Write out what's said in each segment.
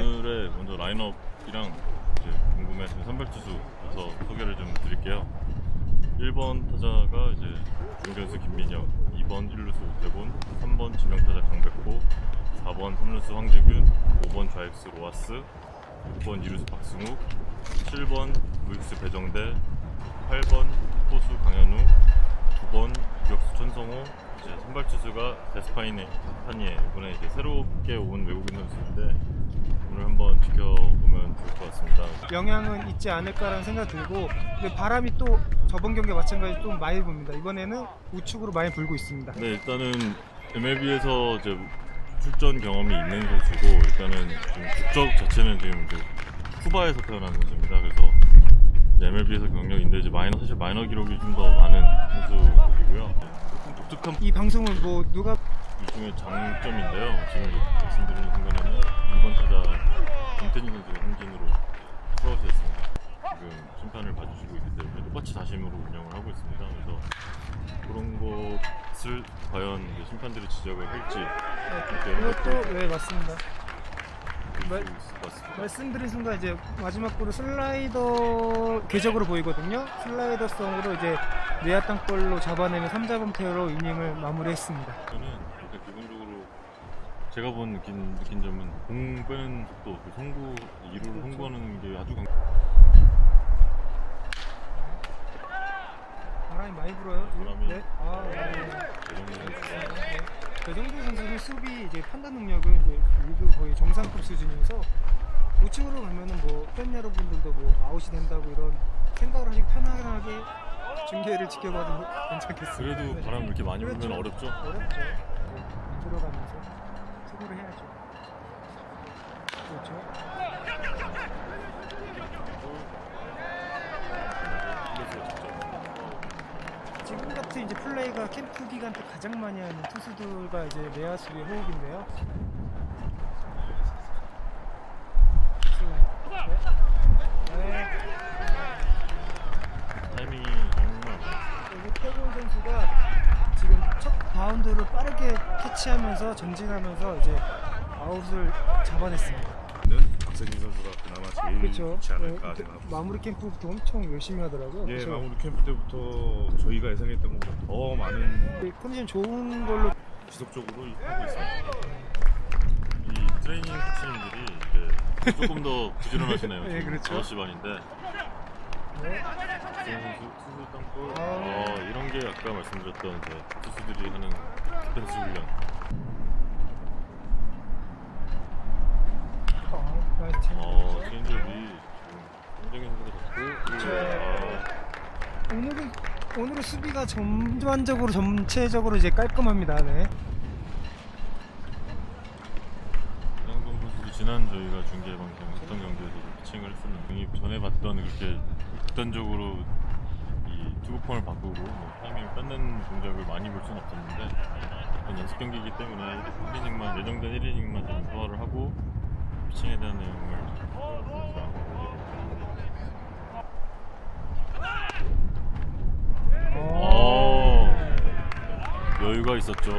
오늘의 먼저 라인업이랑 이제 궁금해하시는 선발 투수부터 소개를 좀 드릴게요. 1번 타자가 이제 중견수 김민혁, 2번 1루수 대본, 3번 지명타자 강백호, 4번 3루수 황재균, 5번 좌익수 로하스, 6번 2루수 박승욱, 7번 우익수 배정대, 8번 포수 강현우, 9번 유격수 천성호, 이제 선발 투수가 데스파이네 타니에 이번에 이제 새롭게 온 외국인 선수인데 오늘 한번 지켜보면 좋을 것 같습니다. 영향은 있지 않을까라는 생각 들고 근데 바람이 또 저번 경기와 마찬가지로 좀 많이 붑니다. 이번에는 우측으로 많이 불고 있습니다. 네, 일단은 MLB에서 이제 출전 경험이 있는 선수고 일단은 지금 국적 자체는 지금 쿠바에서 태어난 선수입니다. 그래서 MLB에서 경력인데 이제 마이너 사실 마이너 기록이 좀 더 많은 선수이고요. 독특한 이 방송은 뭐 누가 일종의 장점인데요. 지금 말씀드리는 순간에는 2번 타자 김태진 선수가 삼진으로 투아웃이었습니다. 지금 심판을 봐주시고 있기 때문에 똑같이 다심으로 운영을 하고 있습니다. 그래서 그런 것을 과연 심판들이 지적을 할지 이것도 네 맞습니다. 같습니다. 말씀드린 순간 이제 마지막 골은 슬라이더 궤적으로 보이거든요. 슬라이더성으로 이제 내야 땅볼로 잡아내면 3자범 테러로 이닝을 마무리했습니다. 저는 일단 기본적으로 제가 본 느낀, 느낀 점은 공 빼는 속도, 그 송구, 2루를 송구하는 게 아주 강... 바람이 많이 불어요. 바람이- 네. 아, 네. 대정민 선수가 네. 배정주 선수는 수비 이제 판단 능력은 이제 리그 거의 정상급 수준이어서 우측으로 가면은 뭐팬 여러분들도 뭐 아웃이 된다고 이런 생각을 하시고 편안하게 중계를 지켜봐도 괜찮겠습니다. 그래도 네. 바람 이렇게 많이 그렇죠. 불면 어렵죠? 어렵죠. 네. 들어가면서 수비를 해야죠. 그렇죠. 지금 같은 이제 플레이가 캠프 기간 때 가장 많이 하는 투수들과 이제 내야 수비의 호흡인데요. 네. 타이밍이 정말 여기 태곤 선수가 지금 첫 바운드를 빠르게 캐치하면서 전진하면서 이제 아웃을 잡아냈습니다. 는 박세진 선수가 그나마 제일 그렇죠. 좋지 않을까 네, 생각합니다. 마무리 캠프부터 엄청 열심히 하더라고요. 예, 그래서 마무리 캠프 때부터 저희가 예상했던 것보다 더 많은 이 컨디션 좋은 걸로 지속적으로 하고 있습니다. 이 트레이닝 코치님들이 이제 조금 더 부지런하시네요. 예, 지금 그렇죠. 6시 반인데 네. 아. 어, 이런 게 아까 말씀드렸던 이제 투수들이 하는 디펜스 훈련 어, 지금 굉장히 좋고 아, 오늘은 오늘은 수비가 전반적으로 전체적으로 이제 깔끔합니다. 네. 이상동 선수도 지난 저희가 중계 방송 어떤 경기에서도 피칭을 했었는데 이 전에 봤던 그렇게 극단적으로 이 투구폼을 바꾸고 뭐 타이밍을 뺏는 동작을 많이 볼 수는 없었는데 연습 경기이기 때문에 1이닝만 예정된 1이닝만 좀 소화를 하고 피칭에 대한 내용을 여유가 있었죠.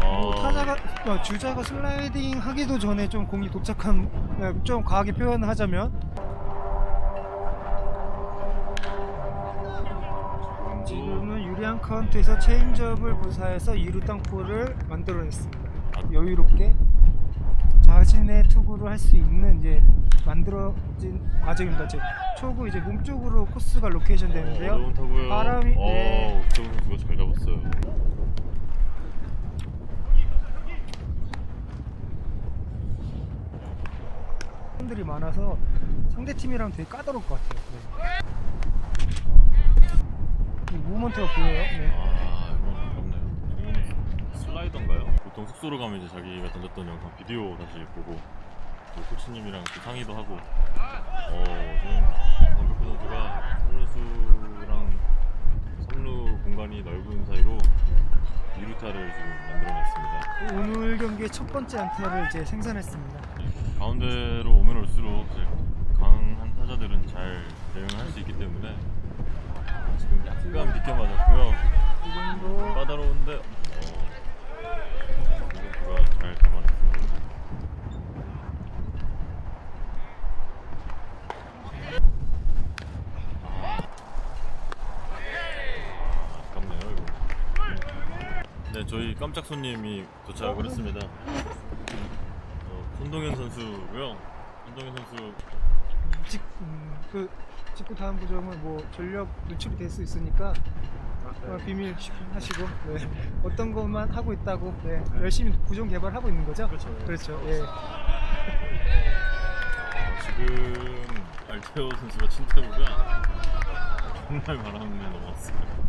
뭐 아, 타자가 어, 주자가 슬라이딩 하기도 전에 좀 공이 도착한 네, 좀 과하게 표현을 하자면. 지금은 유리한 카운트에서 체인지업을 구사해서 2루 땅볼을 만들어냈습니다. 여유롭게 자신의 투구를 할 수 있는 이제 만들어진 과정입니다. 즉 초구 이제 몸쪽으로 코스가 로케이션 되는데요. 어려운 타구요. 바람이- 어, 네. 옥정훈 선수가 잘 잡았어요. 사람들이 많아서 상대 팀이랑 되게 까다로울 것 같아요. 네. 이 무브먼트가 보여요. 네. 아, 이건 아깝네요. 슬라이더인가요? 보통 숙소로 가면 이제 자기가 던졌던 영상 비디오 다시 보고 또 코치님이랑 또 상의도 하고 어, 지금 강백호 선수가 3루수랑 3루 공간이 넓은 사이로 2루타를 지금 만들어냈습니다. 오늘 경기의 첫 번째 안타를 이제 생산했습니다. 가운데로 오면 올수록 이제 강한 타자들은 잘 대응을 할 수 있기 때문에 지금 약간 비껴 맞았고요. 까다로운데 어, 이것가 잘 잡아냈습니다. 네, 저희 깜짝 손님이 도착을 했습니다. 어, 손동현 선수고요. 손동현 선수 직, 음, 그 직구 다음 부정은 뭐 전력 노출이 될 수 있으니까 어, 비밀 하시고 네. 어떤 것만 하고 있다고 네. 열심히 구종 개발하고 있는 거죠? 그렇죠. 예. 그렇죠. 예. 어, 지금 알테오 선수가 친태우가 정말 바람에 넘었어요.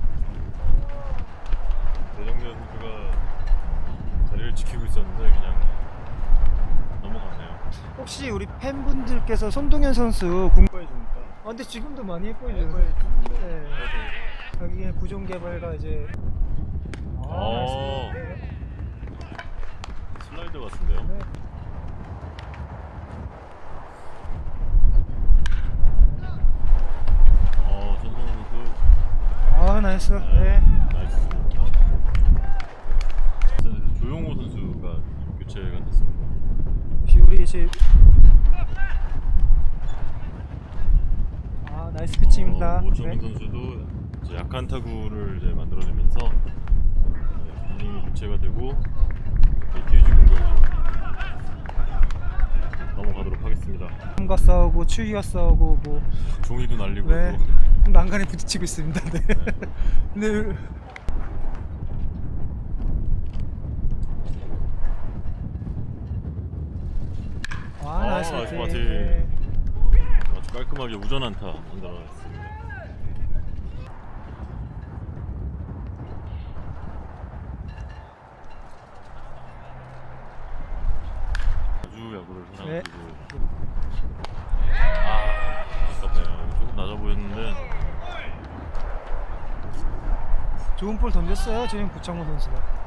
대정면 선수가 자리를 지키고 있었는데 그냥 넘어가네요. 혹시 우리 팬분들께서 손동현 선수 궁... 예뻐해 주니까. 아, 근데 지금도 많이 예뻐해 예뻐해 주는데. 네. 여기에 구종 개발가 이제 아, 어. 네. 슬라이드 같은데요? 네. 어, 손동현 선수 아 나이스. 네. 나이스. 20. 아, 나이스 피칭입니다. 어, 오정민 네. 선수도 이제 약한 타구를 이제 만들어내면서 네, 분위기 교체가 되고 KT유지 공격으로 넘어가도록 하겠습니다. 과 싸우고 추위와 싸우고 뭐 종이도 날리고 네. 난간에 부딪히고 있습니다. 네. 네. 근데 나이스 나이스 파티. 파티. 네. 아주 깔끔하게 우전한타 만들어냈습니다. 아주 야구를 네. 사랑하시고 아 아깝네요. 조금 낮아 보였는데 좋은 볼 던졌어요. 지금 구창모 선수가.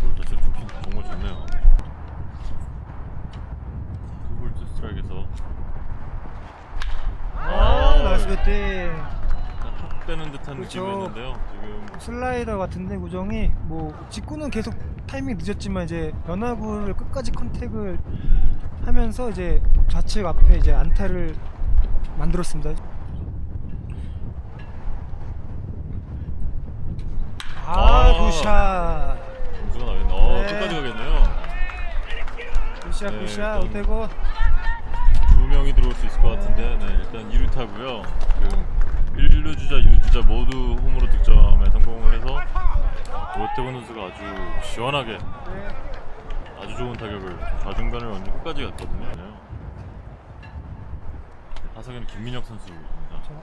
볼 자체가 좋긴 정말 좋네요. 투볼트 스트라이크에서 아, 나이스 배팅. 톡 되는 듯한 그렇죠. 느낌이었는데요. 지금 슬라이더 같은데 구정이 뭐 직구는 계속 타이밍 늦었지만 이제 변화구를 끝까지 컨택을 하면서 이제 좌측 앞에 이제 안타를 만들었습니다. 아, 아. 굿샷. 점수가 나겠네. 어, 네. 끝까지 가겠네요. 굿샷, 네, 굿샷. 일단- 오태고. 두 명이 들어올 수 있을 것 같은데, 네, 일단 2루타고요. 지금 1루 주자, 2루 주자 모두 홈으로 득점에 성공을 해서 오태곤 선수가 아주 시원하게 네. 아주 좋은 타격을 좌중간을 얹고 끝까지 갔거든요. 네. 타석에는 김민혁 선수입니다. 자.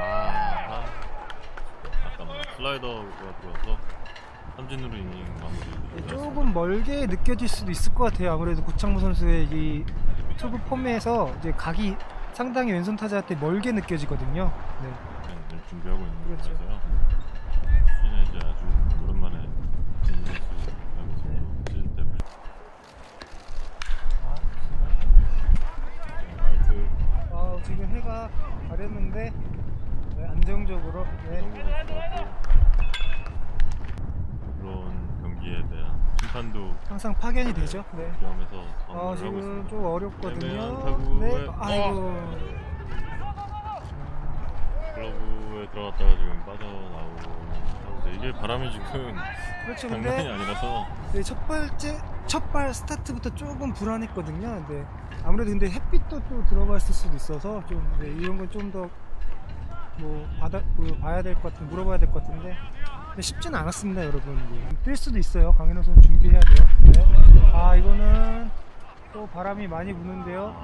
아, 아, 아깝네. 슬라이더가 들어와서 삼진으로 이닝 마무리. 네, 조금 멀게 느껴질 수도 있을 것 같아요. 아무래도 고창모 선수의 이 투구 폼에서 이제 각이 상당히 왼손 타자한테 멀게 느껴지거든요. 네. 네, 준비하고 있는 그렇죠. 거라서요. 시즌에 이제 아주 오랜만에 진선수 시즌 때 라이트 아, 지금 해가 가렸는데 네, 안정적으로 네. 정도 들어갔고 물론 경기에 대한 심판도 항상 파견이 되죠. 네. 겸해서 아, 지금. 좀 어렵거든요. 네. 어! 아이고. 글러브에 들어갔다가 지금 빠져나오고 이게 바람이 지금 그렇죠. 장난이 근데 아니라서 네, 첫 번째 첫발 스타트부터 조금 불안했거든요. 네. 아무래도 근데 햇빛도 또 들어갔을 수도 있어서 좀 네, 이런 건 좀 더 뭐 받아 그 봐야 될 것 같은 물어봐야 될 것 같은데 근데 쉽지는 않았습니다, 여러분. 네. 뛸 수도 있어요. 강인호 선수 준비해야 돼요. 네. 아 이거는 또 바람이 많이 부는데요.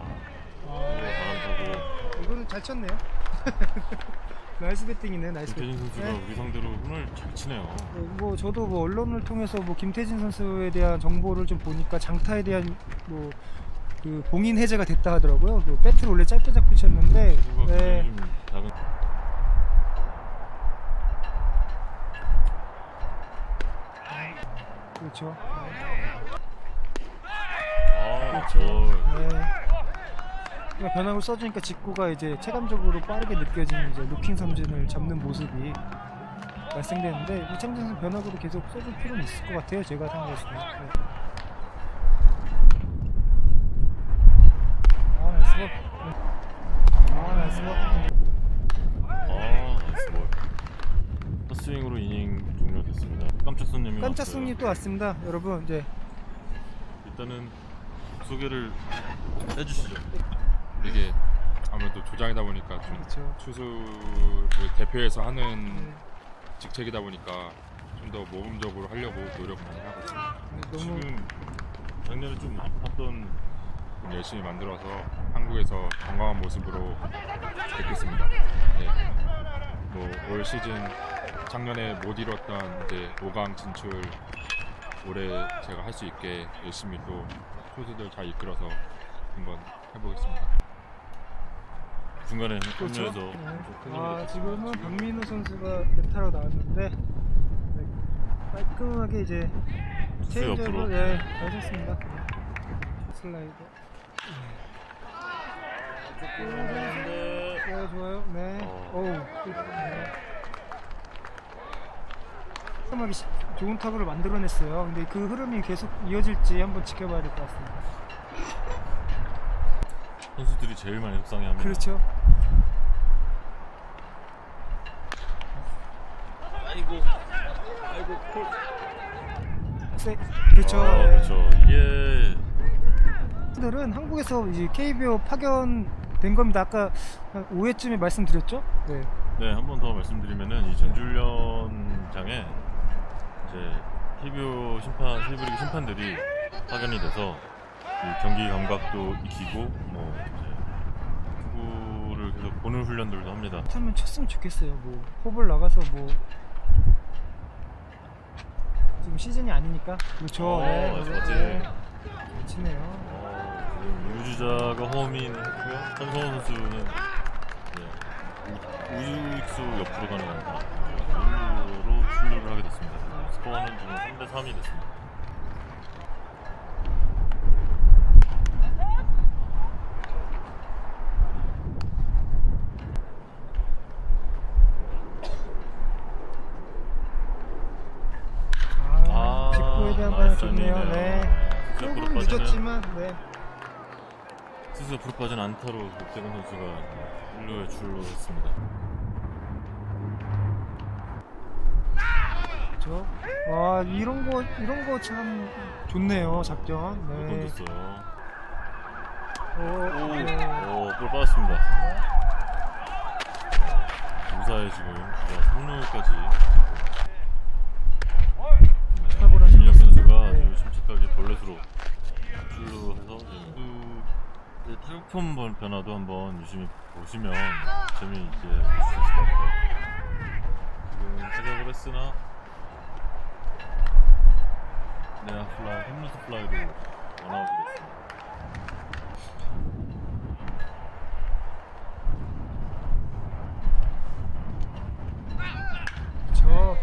어, 바람 타고 이거는 잘 쳤네요. 나이스 배팅이네, 나이스 배팅. 김태진 선수가 네. 우리 상대로 힘을 잘 치네요. 네, 뭐 저도 뭐 언론을 통해서 뭐 김태진 선수에 대한 정보를 좀 보니까 장타에 대한 뭐 그 봉인 해제가 됐다 하더라고요. 그 배트를 원래 짧게 잡고 쳤는데 네. 굉장히 작은 그렇죠. 아, 그렇죠. 볼. 네. 그러니까 변화를 써주니까 직구가 이제 체감적으로 빠르게 느껴지는 이제 루킹 삼진을 잡는 모습이 발생되는데 우창진 선수 변화구도 계속 써줄 필요는 있을 것 같아요. 제가 생각했을 때. 네. 아 나이스 볼. 아 나이스 볼. 아 나이스 볼 헛스윙으로 이닝 종료됐습니다 깜짝 손님이 깜짝. 손님 또 왔습니다. 여러분 이제 일단은 소개를 해주시죠 이게 아무래도 조장이다 보니까 좀 그렇죠. 투수를 대표해서 하는 네. 직책이다 보니까 좀 더 모범적으로 하려고 노력 많이 하고 있습니다. 너무 지금 작년에 좀 아팠던 좀 열심히 만들어서 한국에서 건강한 모습으로 뵙겠습니다. 네. 뭐올 시즌 작년에 못 이뤘던 이제 5강 진출 올해 제가 할 수 있게 열심히 또 투수들 잘 이끌어서 한번 해보겠습니다. 중간에 그렇죠. 네. 큰아 지금은. 박민호 선수가 메타로 나왔는데 네, 깔끔하게 이제 옆으로. 체인지업을 네, 하셨습니다. 슬라이더. 네. 좋아요, 좋아요. 네. 어. 오 우. 네. 시- 좋은 타구를 만들어냈어요. 근데 그 흐름이 계속 이어질지 한번 지켜봐야 될 것 같습니다. 선수들이 제일 많이 속상해합니다 그렇죠. 아이고 아이고 콜 세, 그렇죠. 아, 네. 그렇죠 이게 들은 한국에서 이제 KBO 파견된 겁니다. 아까 한 5회쯤에 말씀드렸죠? 네. 네, 한 번 더 말씀드리면은 이 전주훈련장에 이제 KBO 심판, KBO 심판들이 파견이 돼서 이 경기 감각도 익히고 뭐 이제 투구를 계속 보는 훈련들도 합니다. 하면 쳤으면 좋겠어요. 뭐 호불 나가서 뭐 지금 시즌이 아니니까 그렇죠. 어, 네. 맞아. 네. 치네요. 어, 지금 유주자가 허민 했고요. 한성호 선수는 네, 우익수 옆으로 가는 안타 1루로 출루를 하게 됐습니다. 스코어는 지금 3대 3이 됐습니다. 아, 직구에 대한 반응 좋네요. 네. 조금 늦었지만 네. 스스 옆으로 빠진 안타로 박태근 선수가 1루에 출루했습니다. 그렇죠. 와 이런 거 이런 거 참 좋네요 작전. 못 네. 던졌어요. 오, 오, 네. 오, 볼 빠졌습니다. 무사히 지금 3루까지. 탁월한 김민혁 선수가 네. 아주 침착하게 볼넷으로 출루 해서 지금 이제 타격폼 번- 변화도 한번 유심히 보시면 재미있게 볼수 있을 것 같아요. 지금 타격을 했으나 내야 플라이, 홈루스 플라이로 원아웃이 됐습니다. 저 어,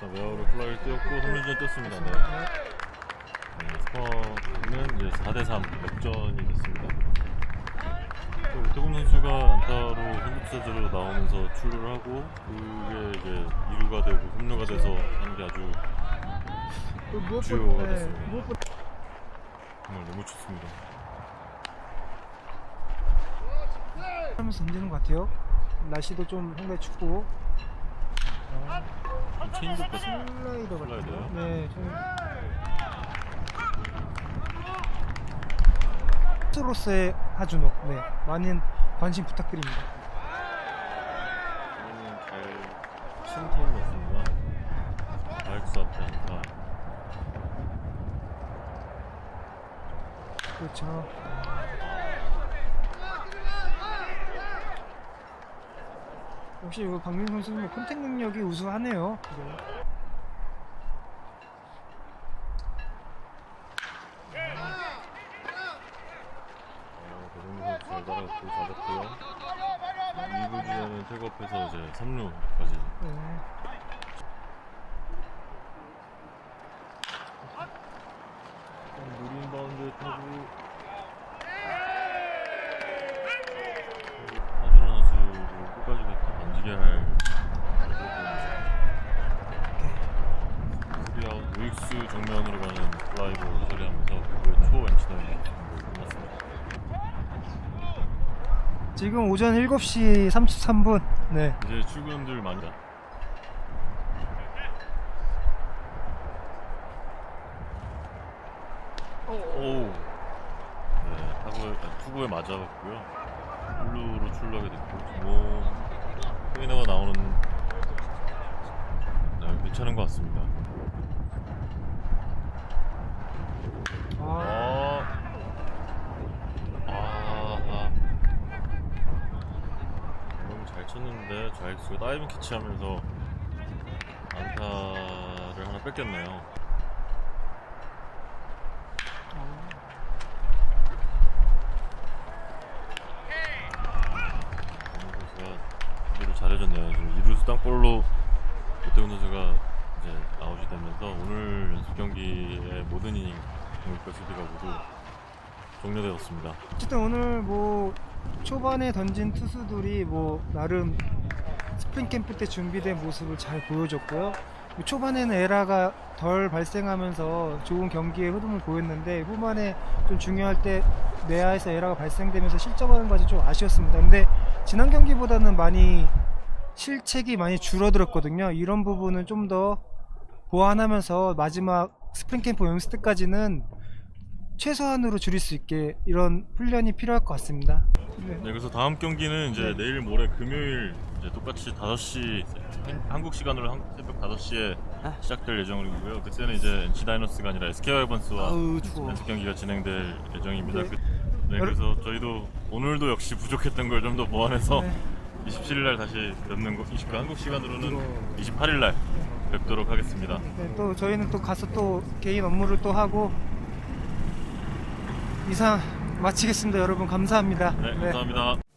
자, 외야로 플라이를 띄웠고 3루전 떴습니다. 네. 네, 스코어는 이제 4대3 역전이 됐습니다. 또 오태곤 선수가 안타로 선두타자로 나오면서 출루를 하고 그게 이제 2루가 되고 3루가 돼서 하는 게 아주 주요가 네, 됐습니다. 정말 너무 좋습니다. 하면서 던지는 것 같아요. 날씨도 좀 상당히 춥고 아, 좀 체인지업 슬라이더 같아요. 네, 저는 스로서의 하준호, 네, 많은 관심 부탁드립니다. 저는 잘. 바이크스 앞에 안타. 그렇죠. 역시 이거 박민 선수는 뭐 컨택 능력이 우수하네요. 네. 어, 배동민 선수 잘 달아갔고 잡았고요. 2구 주자는 태업 지금 오전 7시 33분. 네. 이제 출근들 많이 다 오. 네, 타구에, 아, 투구에 맞아갖고요. 훌루로 출루하게 됐고, 뭐, 페이너가 나오는, 네, 괜찮은 것 같습니다. 아, 아, 아, 아. 너무 잘 좌익수가 다이빙 캐치하면서 안타를 하나 뺏겼네요. 수비를 잘해줬네요. 지금 이루수 땅볼로 오태훈 선수가 이제 아웃이 되면서 오늘 연습 경기의 모든 이닝 공격과 수비가 모두 종료되었습니다. 어쨌든 오늘 뭐 초반에 던진 투수들이 뭐 나름 스프링 캠프 때 준비된 모습을 잘 보여줬고요. 뭐 초반에는 에라가 덜 발생하면서 좋은 경기의 흐름을 보였는데 후반에 좀 중요할 때 내야에서 에라가 발생되면서 실점하는 것이 좀 아쉬웠습니다. 근데 지난 경기보다는 많이 실책이 많이 줄어들었거든요. 이런 부분은 좀 더 보완하면서 마지막 스프링 캠프 연습 때까지는 최소한으로 줄일 수 있게 이런 훈련이 필요할 것 같습니다. 네. 네, 그래서 다음 경기는 이제 네. 내일 모레 금요일 이제 똑같이 5시 한국 시간으로 한- 새벽 5시에 시작될 예정이고요. 그때는 이제 NC 다이노스가 아니라 SK 와이번스와 연습 경기가 진행될 예정입니다. 네. 그, 네, 그래서 저희도 오늘도 역시 부족했던 걸 좀 더 보완해서 네. 27일 날 다시 뵙는 거, 20, 한국 시간으로는 28일 날 뵙도록 하겠습니다. 네, 또 저희는 또 가서 또 개인 업무를 또 하고 이상 마치겠습니다. 여러분 감사합니다. 네, 감사합니다.